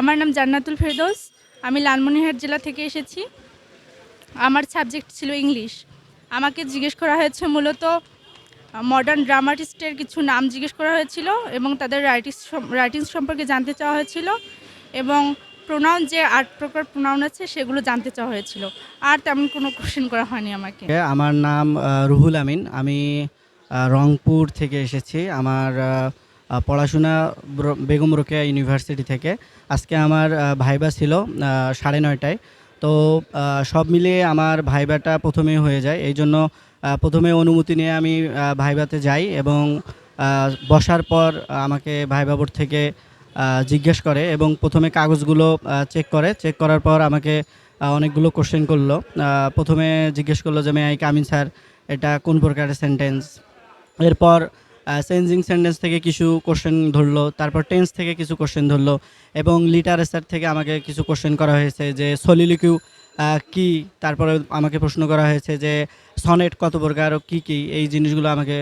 আমার নাম জান্নাতুল ফেরদৌস। আমি লালমনিরহাট জেলা থেকে এসেছি। আমার সাবজেক্ট ছিল ইংলিশ। আমাকে জিজ্ঞেস করা হয়েছে মূলত মডার্ন ড্রামাটিস্টের কিছু নাম জিজ্ঞেস করা হয়েছিল এবং তাদের রাইটিংস রাইটিংস সম্পর্কে জানতে চাওয়া হয়েছিল এবং প্রোনাউন যে আট প্রকার প্রোনাউন আছে, সেগুলো জানতে চাওয়া হয়েছিল। আর তেমন কোনো কোশ্চেন করা হয়নি আমাকে। আমার নাম রুহুল আমিন। আমি রংপুর থেকে এসেছি। আমার পড়াশোনা বেগম রোকেয়া ইউনিভার্সিটি থেকে। আজকে আমার ভাইবা ছিল সাড়ে নয়টায়। তো সব মিলিয়ে আমার ভাইবাটা প্রথমেই হয়ে যায়। এই জন্য প্রথমে অনুমতি নিয়ে আমি ভাইবাতে যাই এবং বসার পর আমাকে ভাইবা থেকে জিজ্ঞেস করে এবং প্রথমে কাগজগুলো চেক করে। চেক করার পর আমাকে অনেকগুলো কোশ্চেন করল। প্রথমে জিজ্ঞেস করল যে মে আই কামিন স্যার এটা কোন প্রকারের সেন্টেন্স এরপর চেঞ্জিং সেন্টেন্স থেকে কিছু কোশ্চেন ধরলো, তারপর টেন্স থেকে কিছু কোশ্চেন ধরলো এবং লিটারেচার থেকে আমাকে কিছু কোশ্চেন করা হয়েছে যে সলিলিকিউ কি? তারপরে আমাকে প্রশ্ন করা হয়েছে যে সনেট কত প্রকার কী কী? এই জিনিসগুলো আমাকে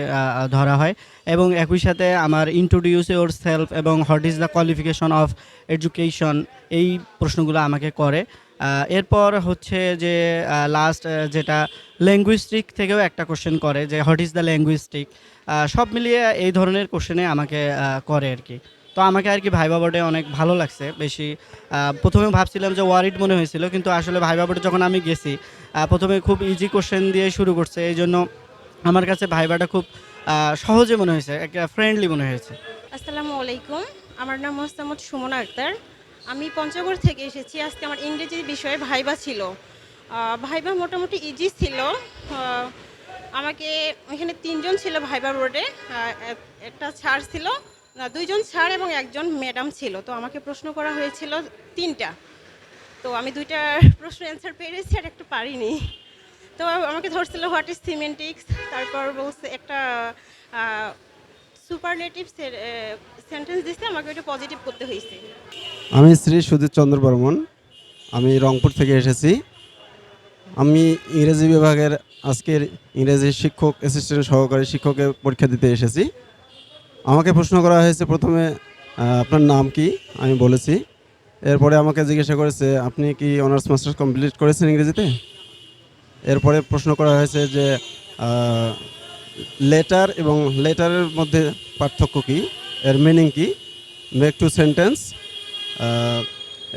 ধরা হয় এবং একই সাথে আমার ইন্ট্রোডিউস ইউর সেলফ এবং what is the qualification of education এই প্রশ্নগুলো আমাকে করে। এরপর হচ্ছে যে লাস্ট যেটা ল্যাঙ্গুইস্টিক থেকেও একটা কোশ্চেন করে যে হোয়াট ইজ দ্য ল্যাঙ্গুইস্টিক সব মিলিয়ে এই ধরনের কোশ্চেনে আমাকে করে আর কি। তো আমাকে আর কি ভাইবা বোর্ডে অনেক ভালো লাগছে। বেশি প্রথমে ভাবছিলাম যে ওয়ারিড মনে হয়েছিল, কিন্তু আসলে ভাইবা বোর্ডে যখন আমি গেছি প্রথমে খুব ইজি কোশ্চেন দিয়ে শুরু করছে। এই জন্য আমার কাছে ভাইবাটা খুব সহজে মনে হয়েছে, একটা ফ্রেন্ডলি মনে হয়েছে। আসসালামু আলাইকুম। আমার নাম মোস্তামদ সুমনা আক্তার। আমি পঞ্চগড় থেকে এসেছি। আজকে আমার ইংরেজি বিষয়ে ভাইবা ছিল। ভাইবা মোটামুটি ইজি ছিল। আমাকে এখানে তিনজন ছিল ভাইবা এক- একটা ছাড় ছিল দুইজন ছাড় এবং একজন ম্যাডাম ছিল। তো আমাকে প্রশ্ন করা হয়েছিল তিনটা। তো আমি দুইটা প্রশ্ন অ্যান্সার পেরেছি আর একটা পারিনি। তো আমাকে ধরছিল হোয়াট ইজ সিমেন্টিক্স তারপর বলছে একটা সুপারলেটিভ সেন্টেন্স দিচ্ছে আমাকে ওইটা পজিটিভ করতে হয়েছে। আমি শ্রী সুধীর চন্দ্র বর্মন। আমি রংপুর থেকে এসেছি। আমি ইংরেজি বিভাগের আজকের ইংরেজি শিক্ষক অ্যাসিস্ট্যান্ট সহকারী শিক্ষকের পরীক্ষা দিতে এসেছি। আমাকে প্রশ্ন করা হয়েছে, প্রথমে আপনার নাম কি? আমি বলেছি। এরপরে আমাকে জিজ্ঞাসা করেছে, আপনি কি অনার্স, মাস্টার্স কমপ্লিট করেছেন ইংরেজিতে? এরপরে প্রশ্ন করা হয়েছে যে লেটার এবং লেটারের মধ্যে পার্থক্য কী? এর মিনিং কী? মেক টু সেন্টেন্স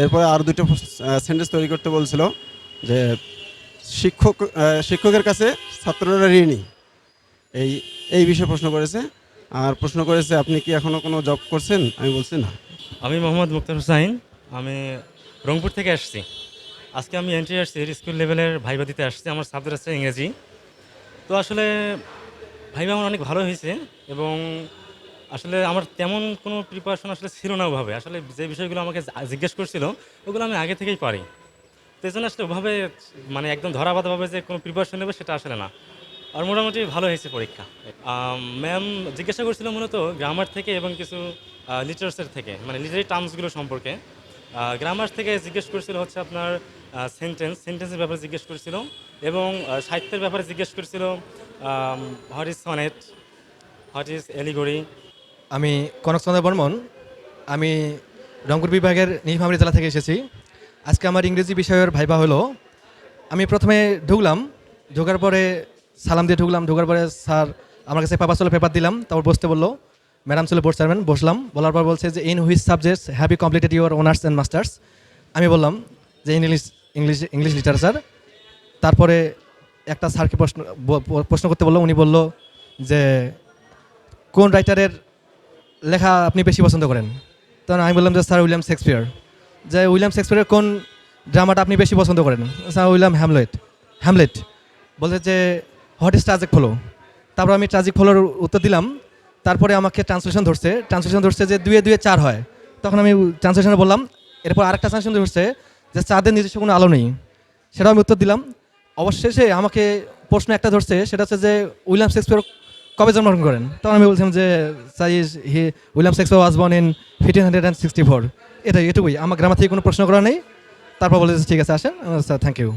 এরপরে আর দুটো সেন্টেন্স তৈরি করতে বলছিল যে শিক্ষক শিক্ষকের কাছে ছাত্ররা ঋণী। এই এই বিষয়ে প্রশ্ন করেছে। আর প্রশ্ন করেছে, আপনি কি এখনও কোনো জব করছেন? আমি বলছি না। আমি মোহাম্মদ মুক্তার হুসাইন। আমি রংপুর থেকে আসছি। আজকে আমি এন্ট্রি আসছি স্কুল লেভেলের ভাইবা দিতে আসছি। আমার সাবজেক্ট আছে ইংরেজি। তো আসলে ভাইবা আমার অনেক ভালো হয়েছে এবং আসলে আমার তেমন কোনো প্রিপারেশন আসলে ছিল না ওভাবে। আসলে যে বিষয়গুলো আমাকে জিজ্ঞেস করছিল, ওগুলো আমি আগে থেকেই পারি। তো এই জন্য আসলে ওভাবে মানে একদম ধরাবাধভাবে যে কোনো প্রিপারেশন নেবে সেটা আসলে না। আর মোটামুটি ভালো হয়েছে পরীক্ষা। ম্যাম জিজ্ঞাসা করছিল মূলত গ্রামার থেকে এবং কিছু লিটারেচার থেকে মানে লিটারি টার্মসগুলো সম্পর্কে। গ্রামার থেকে জিজ্ঞেস করছিল হচ্ছে আপনার সেন্টেন্স সেন্টেন্সের ব্যাপারে জিজ্ঞেস করছিল এবং সাহিত্যের ব্যাপারে জিজ্ঞেস করছিল what is sonnet what is allegory আমি কনক চন্দ্র বর্মন, আমি রংপুর বিভাগের নীলফামারী জেলা থেকে এসেছি। আজকে আমার ইংরেজি বিষয়ের ভাইবা হলো, আমি প্রথমে ঢুকলাম, ঢোকার পরে সালাম দিয়ে ঢুকলাম, ঢোকার পরে স্যার আমার কাছে পেপার ছিল পেপার দিলাম, তারপর বসতে বলল, ম্যাডাম ছিল বোর্ড চেয়ারম্যান বসলাম, বলার পর বলছে যে in which subjects have you completed your honours and masters আমি বললাম যে ইংলিশ ইংলিশ ইংলিশ লিটারেচার তারপরে একটা স্যারকে প্রশ্ন প্রশ্ন করতে বলল, উনি বলল যে, কোন রাইটারের লেখা আপনি বেশি পছন্দ করেন? তখন আমি বললাম যে, স্যার, উইলিয়াম শেক্সপিয়ার। যে, উইলিয়াম শেক্সপিয়ারের কোন ড্রামাটা আপনি বেশি পছন্দ করেন? Sir, William Hamlet. হ্যামলেট বলছে যে, হোয়াট ইজ ট্রাজিক ফলো? তারপর আমি ট্রাজিক ফলোর উত্তর দিলাম। তারপরে আমাকে ট্রান্সলেশন ধরছে। ট্রান্সলেশন ধরছে যে, দুয়ে দুয়ে চার হয়। তখন আমি ট্রান্সলেশনে বললাম, এরপর আরেকটা ট্রান্সলেশন ধরছে যে চাঁদের নিজস্ব কোনো আলো নেই। সেটাও আমি উত্তর দিলাম। অবশেষে আমাকে প্রশ্ন একটা ধরছে, সেটা হচ্ছে যে, উইলিয়াম শেক্সপিয়ার কবে জন্মগ্রহণ করেন? তখন আমি বলছিলাম যে size he William Shakespeare was born in fifteen hundred and sixty four. এটাই এটুকুই। আমার গ্রামার থেকে কোনো প্রশ্ন করা নেই। তারপর বলেছে ঠিক আছে, আসেন। Sir, thank you.